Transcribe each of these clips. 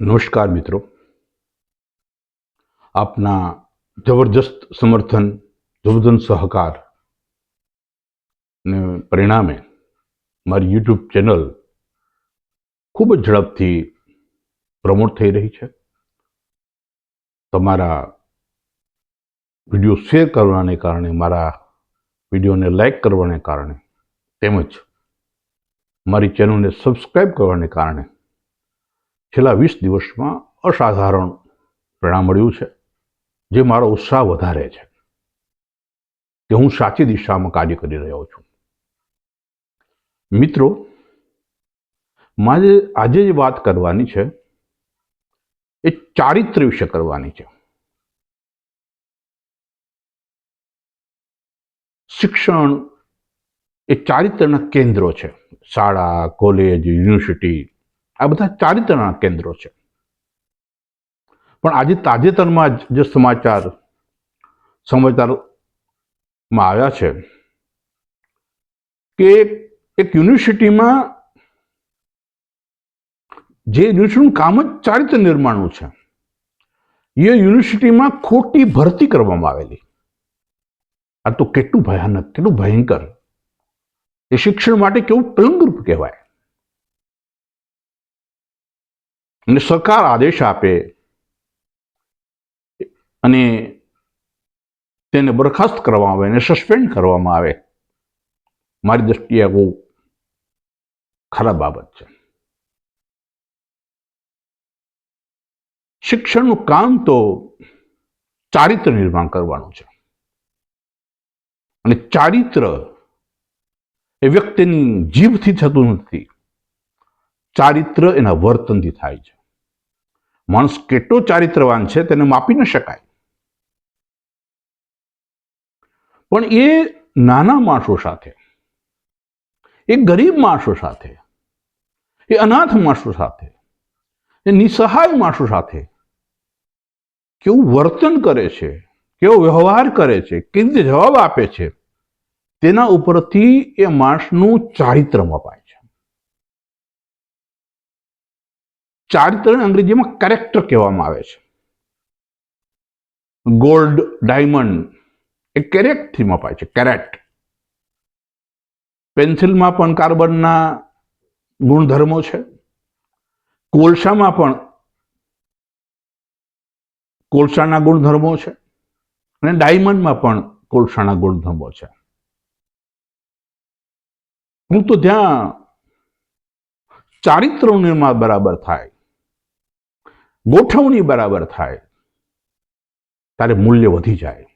નમસ્કાર મિત્રો. આપના જબરજસ્ત સમર્થન જબરદસ્ત સહકાર ને પરિણામે મારી યુટ્યુબ ચેનલ ખૂબ જ ઝડપથી પ્રમોટ થઈ રહી છે. તમારા વીડિયો શેર કરવાને કારણે, મારા વિડીયોને લાઈક કરવાને કારણે, તેમજ મારી ચેનલને સબસ્ક્રાઈબ કરવાને કારણે છેલ્લા વીસ દિવસમાં અસાધારણ પરિણામ મળ્યું છે, જે મારો ઉત્સાહ વધારે છે કે હું સાચી દિશામાં કાર્ય કરી રહ્યો છું. મિત્રો, મારે આજે જે વાત કરવાની છે, એ ચારિત્ર વિશે કરવાની છે. શિક્ષણ એ ચારિત્રના કેન્દ્રો છે. શાળા, કોલેજ, યુનિવર્સિટી આ બધા ચારિત્રના કેન્દ્રો છે. પણ આજે તાજેતરમાં જ જે સમાચાર, સમાચારમાં આવ્યા છે કે એક યુનિવર્સિટીમાં જે યુનિવર્સિટીનું કામ જ ચારિત્ર નિર્માણનું છે, એ યુનિવર્સિટીમાં ખોટી ભરતી કરવામાં આવેલી. આ તો કેટલું ભયાનક, કેટલું ભયંકર. એ શિક્ષણ માટે કેવું કલંકરૂપ કહેવાય. અને સરકાર આદેશ આપે અને તેને બરખાસ્ત કરવામાં આવે અને સસ્પેન્ડ કરવામાં આવે. મારી દ્રષ્ટિએ બહુ ખરાબ બાબત છે. શિક્ષણનું કામ તો ચારિત્ર નિર્માણ કરવાનું છે. અને ચારિત્ર એ વ્યક્તિની જીભથી થતું નથી. ચારિત્ર એના વર્તનથી થાય છે. માણસ કેટલો ચારિત્રવાન છે તેને માપી ન શકાય. પણ એ નાના માણસો સાથે, એ ગરીબ માણસો સાથે, એ અનાથ માણસો સાથે, એ નિસહાય માણસો સાથે કેવું વર્તન કરે છે, કેવો વ્યવહાર કરે છે, કેવી રીતે જવાબ આપે છે, તેના ઉપરથી એ માણસનું ચારિત્ર મપાય. છે ચારિત્ર અંગ્રેજીમાં કેરેક્ટર કહેવામાં આવે છે. ગોલ્ડ ડાયમંડ એ કેરેટથી મપાય છે કેરેટ પેન્સિલમાં પણ કાર્બનના ગુણધર્મો છે. કોલસામાં પણ કોલસાના ગુણધર્મો છે અને ડાયમંડમાં પણ કોલસાના ગુણધર્મો છે. હું તો ત્યાં ચારિત્રનું નિર્માણ બરાબર થાય ગોઠવણી બરાબર થાય, ત્યારે મૂલ્ય વધી જાય.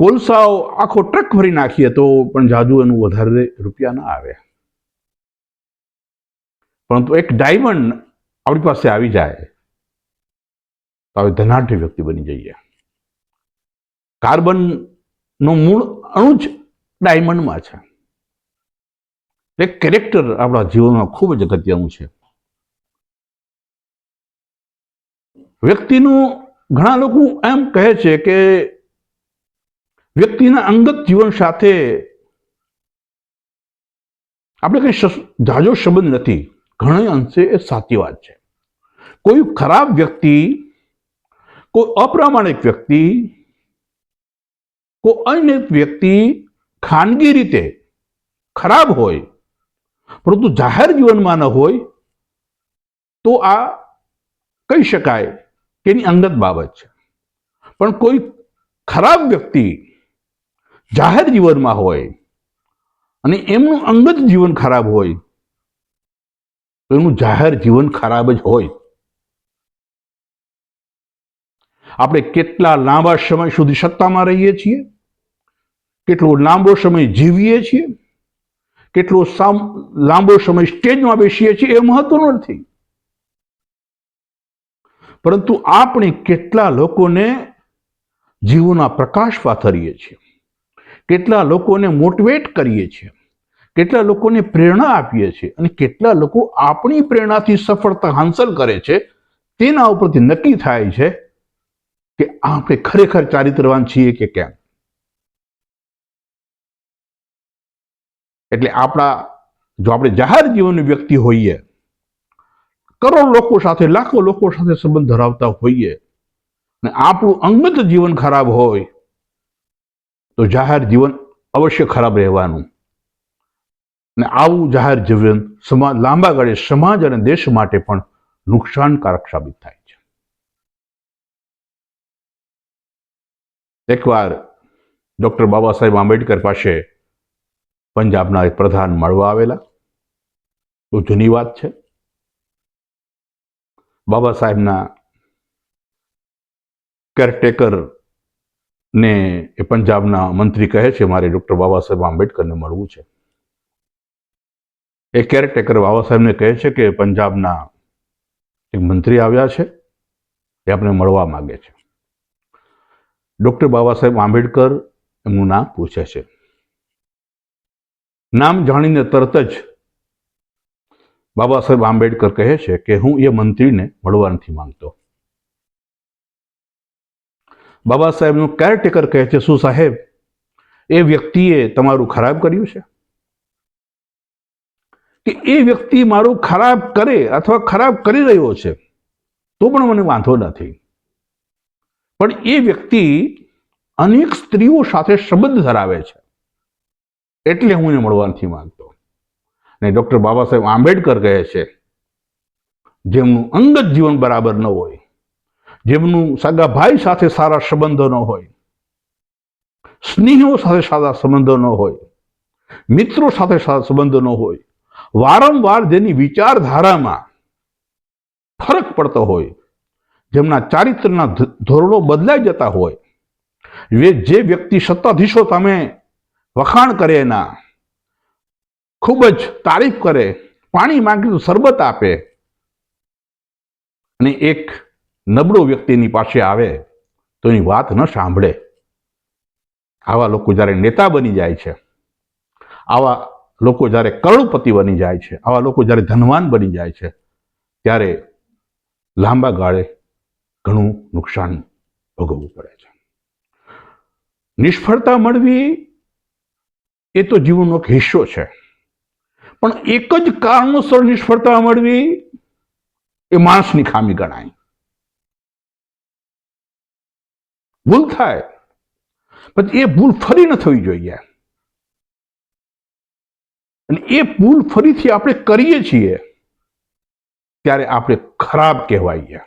કોલસાઓ આખો ટ્રક ભરી નાખીએ તો પણ જાદુ એનું વધારે રૂપિયા ના આવે. પરંતુ એક ડાયમંડ આપણી પાસે આવી જાય, તો હવે ધનાઢ્ય વ્યક્તિ બની જઈએ. કાર્બનનો મૂળ અણુ જ ડાયમંડમાં છે. એક કેરેક્ટર આપણા જીવનમાં ખૂબ જ અગત્યનું છે. વ્યક્તિનું ઘણા લોકો એમ કહે છે કે વ્યક્તિના અંગત જીવન સાથે આપણે કંઈ જાજો સંબંધ નથી. ઘણા અંશે એ સાચી વાત છે. કોઈ ખરાબ વ્યક્તિ, કોઈ અપ્રામાણિક વ્યક્તિ, કોઈ અન્ય વ્યક્તિ ખાનગી રીતે ખરાબ હોય, પરંતુ જાહેર જીવનમાં ન હોય, તો આ કહી શકાય એની અંગત બાબત છે. પણ કોઈ ખરાબ વ્યક્તિ જાહેર જીવનમાં હોય અને એમનું અંગત જીવન ખરાબ હોય, તો એનું જાહેર જીવન ખરાબ જ હોય. આપણે કેટલા લાંબા સમય સુધી સત્તામાં રહીએ છીએ? કેટલો લાંબો સમય જીવીએ છીએ? કેટલો લાંબો સમય સ્ટેજમાં બેસીએ છીએ? એ મહત્વનું નથી. પરંતુ આપણે કેટલા લોકોને જીવોના પ્રકાશ પાથરીએ છીએ? કેટલા લોકોને મોટિવેટ કરીએ છીએ? કેટલા લોકોને પ્રેરણા આપીએ છીએ? અને કેટલા લોકો આપણી પ્રેરણાથી સફળતા હાંસલ કરે છે? તેના ઉપરથી નક્કી થાય છે કે આપણે ખરેખર ચારિત્રવાન છીએ કે કેમ? એટલે આપણા, જો આપણે જાહેર જીવનની વ્યક્તિ હોઈએ કરોડ લોકો સાથે, લાખો લોકો સાથે સંબંધ ધરાવતા હોઈએ અને આપણું અંગત જીવન ખરાબ હોય, તો જાહેર જીવન અવશ્ય ખરાબ રહેવાનું. ને આવું જાહેર જીવન સમાજ, લાંબા ગાળે સમાજ અને દેશ માટે પણ નુકસાનકારક સાબિત થાય છે. એકવાર ડોક્ટર બાબા સાહેબ આંબેડકર પાસે પંજાબના પ્રધાન મળવા આવેલા. તો જૂની વાત છે? બાબા સાહેબના કેરટેકર ને એ પંજાબના મંત્રી કહે છે, મારે ડોક્ટર બાબા સાહેબ આંબેડકરને મળવું છે. એ કેરટેકર બાબા સાહેબને કહે છે કે પંજાબના એક મંત્રી આવ્યા છે, એ આપણે મળવા માગે છે. ડોક્ટર બાબા સાહેબ આંબેડકર એમનું નામ પૂછે છે. નામ જાણીને તરત જ બાબા સાહેબ આંબેડકર કહે છે કે હું એ મંત્રીને મળવા નથી માંગતો. બાબા સાહેબનું કેરટેકર કહે છે, શું સાહેબ, એ વ્યક્તિએ તમારું ખરાબ કર્યું છે? કે એ વ્યક્તિ મારું ખરાબ કરે અથવા ખરાબ કરી રહ્યો છે, તો પણ મને વાંધો નથી. પણ એ વ્યક્તિ અનેક સ્ત્રીઓ સાથે સંબંધ ધરાવે છે, એટલે હું એને મળવા નથી માંગતો. અને ડૉક્ટર બાબા સાહેબ આંબેડકર કહે છે, જેમનું અંગત જીવન બરાબર ન હોય, જેમનું સગા ભાઈ સાથે સારા સંબંધો ન હોય, સ્નેહીઓ સાથે સારા સંબંધો ન હોય, મિત્રો સાથે સારા સંબંધો ન હોય, વારંવાર જેની વિચારધારામાં ફરક પડતો હોય, જેમના ચારિત્રના ધોરણો બદલાઈ જતા હોય જે વ્યક્તિ સત્તાધીશો તમે વખાણ કરે એના ખૂબ જ તારીફ કરે, પાણી માંગે શરબત આપે અને એક નબળો વ્યક્તિની પાસે આવે તો એની વાત ન સાંભળે. આવા લોકો જ્યારે નેતા બની જાય છે, આવા લોકો જ્યારે કરોડપતિ બની જાય છે, આવા લોકો જ્યારે ધનવાન બની જાય છે, ત્યારે લાંબા ગાળે ઘણું નુકસાન ભોગવવું પડે છે. નિષ્ફળતા મળવી એ તો જીવનનો એક હિસ્સો છે. પણ એક જ કારણોસર નિષ્ફળતા મળવી એ માણસની ખામી ગણાય. ભૂલ થાય પછી એ ભૂલ ફરી ન થવી જોઈએ. અને એ ભૂલ ફરીથી આપણે કરીએ છીએ, ત્યારે આપણે ખરાબ કહેવાઈએ.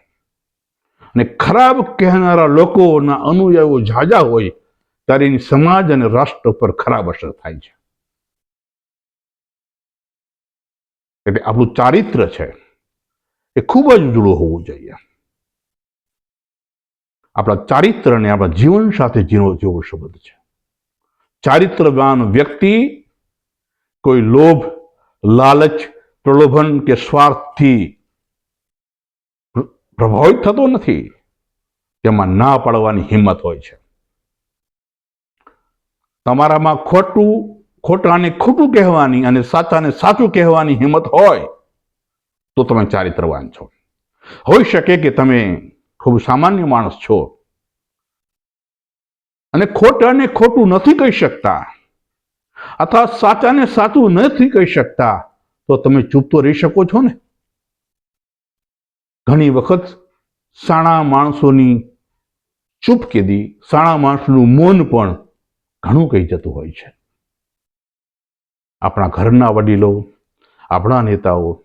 અને ખરાબ કહેનારા લોકોના અનુયાયીઓ ઝાઝા હોય, ત્યારે એની સમાજ અને રાષ્ટ્ર પર ખરાબ અસર થાય છે. એટલે આપણું ચારિત્ર છે એ ખૂબ જ જુડું હોવું જોઈએ. આપણા ચારિત્ર અને આપણા જીવન સાથે જીવો જેવો શબ્દ છે. ચારિત્રવાન વ્યક્તિ કોઈ લોભ, લાલચ, પ્રલોભન કે સ્વાર્થથી પ્રભાવિત થતો નથી. તેમાં ના પાડવાની હિંમત હોય છે. તમારામાં ખોટું ખોટાને ખોટું કહેવાની અને સાચાને સાચું કહેવાની હિંમત હોય, તો તમે ચારિત્રવાન છો. હોઈ શકે કે તમે ખૂબ સામાન્ય માણસ છો અને ખોટાને ખોટું નથી કહી શકતા, અથવા સાચાને સાચું નથી કહી શકતા, તો તમે ચૂપ તો રહી શકો છો ને? ઘણી વખત સાણા માણસોની ચૂપકેદી સાણા માણસનું મૌન પણ ઘણું કહી જતું હોય છે. આપણા ઘરના વડીલો, આપણા નેતાઓ,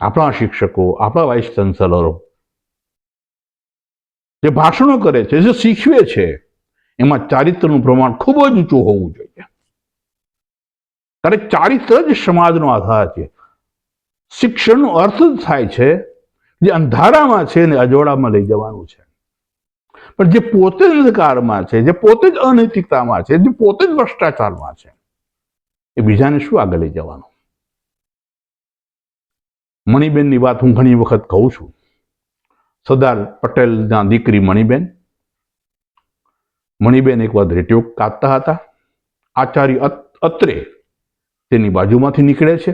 આપણા શિક્ષકો, આપણા વાઇસ ચાન્સેલરો જે ભાષણો કરે છે, જે શીખવે છે, એમાં ચારિત્રનું પ્રમાણ ખૂબ જ ઊંચું હોવું જોઈએ. કારણ ચારિત્ર જ સમાજનો આધાર છે. શિક્ષણનો અર્થ જ થાય છે, જે અંધારામાં છે ને અજોડામાં લઈ જવાનું છે. પણ જે પોતે જ અંધકારમાં છે, જે પોતે જ અનૈતિકતામાં છે, જે પોતે જ ભ્રષ્ટાચારમાં છે એ બીજાને શું આગળ લઈ જવાનું? મણિબેનની વાત હું ઘણી વખત કહું છું. સરદાર પટેલના દીકરી મણિબેન. મણિબેન એક વાર રેડિયો કાપતા હતા. આચાર્ય અત્રે તેની બાજુમાંથી નીકળે છે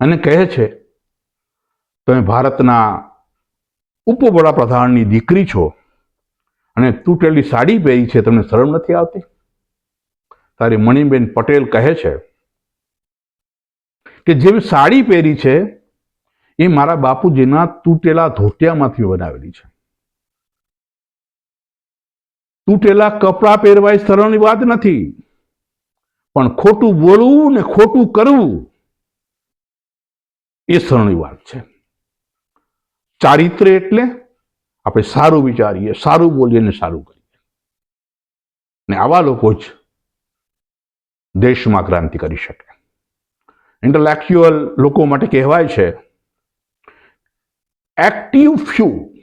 અને કહે છે, તમે ભારતના ઉપવડાપ્રધાનની દીકરી છો અને તૂટેલી સાડી પહેરી છે, તમને શરમ નથી આવતી? તારી મણિબેન પટેલ કહે છે કે જેવી સાડી પહેરી છે, એ મારા બાપુજીના તૂટેલા ધોતિયામાંથી બનાવેલી છે. તૂટેલા કપડાં પહેરવા એ વાત નથી, પણ ખોટું બોલવું ને ખોટું કરવું એ સરળની વાત છે. ચારિત્ર્ય એટલે આપણે સારું વિચારીએ, સારું બોલીએ ને સારું કરીએ. ને આવા લોકો જ દેશમાં ક્રાંતિ કરી શકે. ઇન્ટલેક્ચ્યુઅલ લોકો માટે કહેવાય છે એક્ટિવ ફ્યુ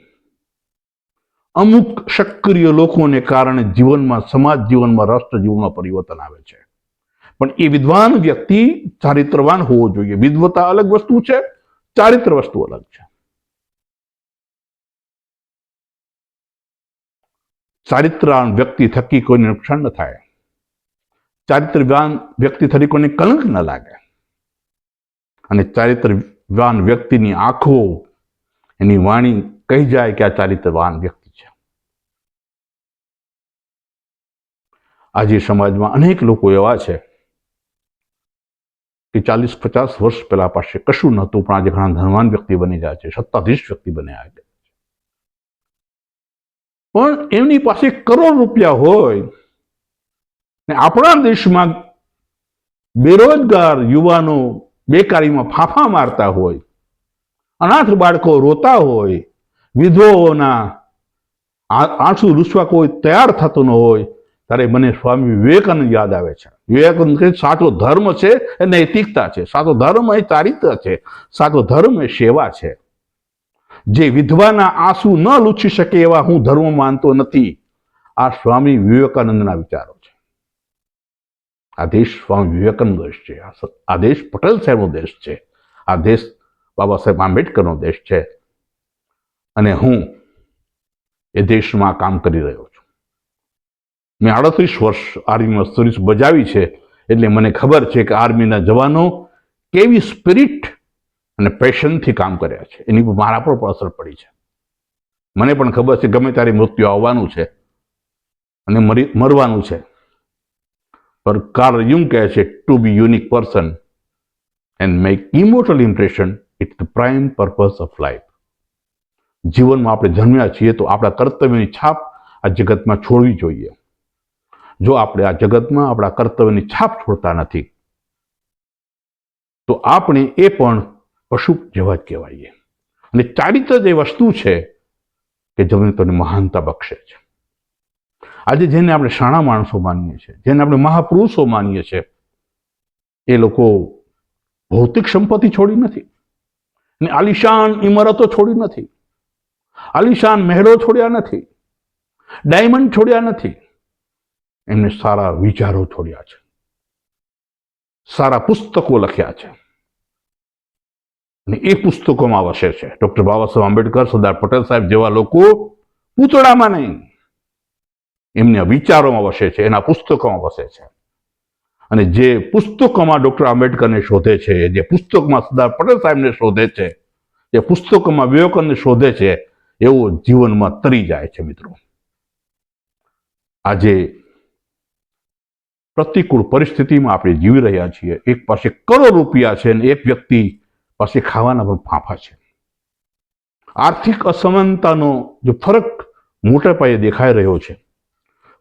અમુક સક્રિય લોકોને કારણે જીવનમાં, સમાજ જીવનમાં, રાષ્ટ્ર જીવનમાં પરિવર્તન આવે છે. પણ એ વિદ્વાન વ્યક્તિ ચારિત્રવાન હોવો જોઈએ. વિદ્વતા અલગ વસ્તુ છે, ચારિત્ર વસ્તુ અલગ છે. ચારિત્રવાન વ્યક્તિ થકી કોઈને નુકસાન ન થાય. ચારિત્રવાન વ્યક્તિ તરીકોને કલંક ન લાગે. અને ચારિત્રવાન વ્યક્તિની આંખો, એની વાણી કહી જાય કે આ ચારિત્રવાન વ્યક્તિ છે. આજે સમાજમાં અનેક લોકો એવા છે કે ચાલીસ પચાસ વર્ષ પહેલા પાસે કશું નહોતું, પણ આજે ઘણા ધનવાન વ્યક્તિ બની ગયા છે, સત્તાધીશ વ્યક્તિ બન્યા છે. પણ એમની પાસે કરોડ રૂપિયા હોય ને આપણા દેશમાં બેરોજગાર યુવાનો બેકારીમાં ફાંફા મારતા હોય, અનાથ બાળકો રોતા હોય, વિધવાઓના આંસુ રૂસવા કોઈ તૈયાર થતો ન હોય, ત્યારે મને સ્વામી વિવેકાનંદ યાદ આવે છે. વિવેકાનંદ કહે, સાચો ધર્મ છે એ નૈતિકતા છે. સાચો ધર્મ એ ચારિત્ર છે. સાચો ધર્મ એ સેવા છે. જે વિધવાના આંસુ ન લૂછી શકે એવા હું ધર્મ માનતો નથી. આ સ્વામી વિવેકાનંદના વિચારો. છે આ દેશ સ્વામી વિવેકાનંદ દેશ છે. આ દેશ પટેલ સાહેબનો દેશ છે. આ દેશ બાબા સાહેબ આંબેડકરનો દેશ છે. અને હું એ દેશમાં કામ કરી રહ્યો છું. મેં આડત્રીસ વર્ષ આર્મીમાં સર્વિસ બજાવી છે એટલે મને ખબર છે કે આર્મીના જવાનો કેવી સ્પિરિટ અને પેશનથી કામ કર્યા છે. એની મારા પર પણ અસર પડી છે. મને પણ ખબર છે ગમે ત્યારે મૃત્યુ આવવાનું છે અને મરી મરવાનું છે. પર કાર્લ યુંગ કહે છે to be unique person and make immortal impression it's the prime purpose of life જીવનમાં આપણે જન્મ્યા છીએ તો આપણા કર્તવ્યની છાપ આ જગતમાં છોડવી જોઈએ. જો આપણે આ જગતમાં આપણા કર્તવ્યની છાપ છોડતા નથી, તો આપણે એ પણ પશુ જેવા જ કહેવાઈએ. અને ચારિત્ર જે વસ્તુ છે કે જમીન તમને મહાનતા બક્ષે છે. આજે જેને આપણે શાણા માણસો માનીએ છીએ, જેને આપણે મહાપુરુષો માનીએ છીએ, એ લોકો ભૌતિક સંપત્તિ છોડી નથી. ને આલિશાન ઇમારતો છોડી નથી. આલિશાન મહેલો છોડ્યા નથી. ડાયમંડ છોડ્યા નથી. એમને સારા વિચારો છોડ્યા છે. સારા પુસ્તકો લખ્યા છે. અને એ પુસ્તકોમાં વસે છે. ડોક્ટર બાબા સાહેબ આંબેડકર, સરદાર પટેલ સાહેબ જેવા લોકો પૂતળામાં નહીં. એમના વિચારોમાં વસે છે, એના પુસ્તકોમાં વસે છે. અને જે પુસ્તકોમાં ડૉક્ટર આંબેડકરને શોધે છે, જે પુસ્તકમાં સરદાર પટેલ સાહેબને શોધે છે, જે પુસ્તકોમાં વિવેકાનંદને શોધે છે, એવો જીવનમાં તરી જાય છે મિત્રો. આજે પ્રતિકૂળ પરિસ્થિતિમાં આપણે જીવી રહ્યા છીએ. એક પાસે કરોડ રૂપિયા છે અને એક વ્યક્તિ પાસે ખાવાના પણ ફાંફા છે. આર્થિક અસમાનતાનો જે ફરક મોટા પાયે દેખાઈ રહ્યો છે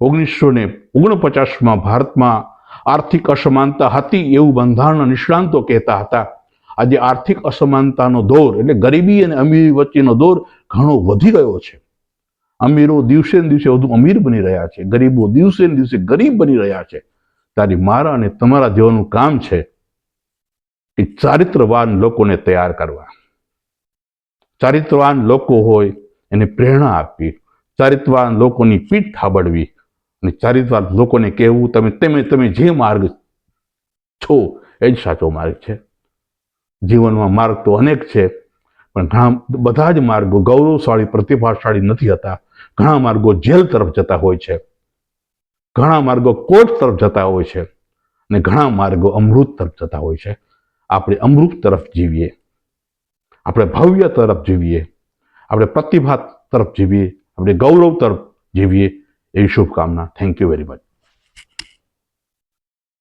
ઓગણીસો ને ઓગણપચાસમાં ભારતમાં આર્થિક અસમાનતા હતી એવું બંધારણ નિષ્ણાંતો કહેતા હતા. આજે આર્થિક અસમાનતાનો દોર એટલે ગરીબી અને અમીરી વચ્ચેનો દોર ઘણો વધી ગયો છે. અમીરો દિવસે ને દિવસે વધુ અમીર બની રહ્યા છે. ગરીબો દિવસે ને દિવસે ગરીબ બની રહ્યા છે. તારી મારા અને તમારા જેવાનું કામ છે કે ચારિત્રવાન લોકોને તૈયાર કરવા. ચારિત્રવાન લોકો હોય એને પ્રેરણા આપવી. ચારિત્રવાન લોકોની પીઠ થાબડવી. અને ચારિત્રવાન લોકોને કહેવું, તમે તમે તમે જે માર્ગ છો, એ જ સાચો માર્ગ છે. જીવનમાં માર્ગ તો અનેક છે, પણ ઘણા બધા જ માર્ગો ગૌરવશાળી, પ્રતિભાશાળી નથી હતા. ઘણા માર્ગો જેલ તરફ જતા હોય છે. ઘણા માર્ગો કોર્ટ તરફ જતા હોય છે અને ઘણા માર્ગો અમૃત તરફ જતા હોય છે. આપણે અમૃત તરફ જીવીએ. આપણે ભવ્ય તરફ જીવીએ. આપણે પ્રતિભા તરફ જીવીએ. આપણે ગૌરવ તરફ જીવીએ. એવી શુભકામના. Thank you very much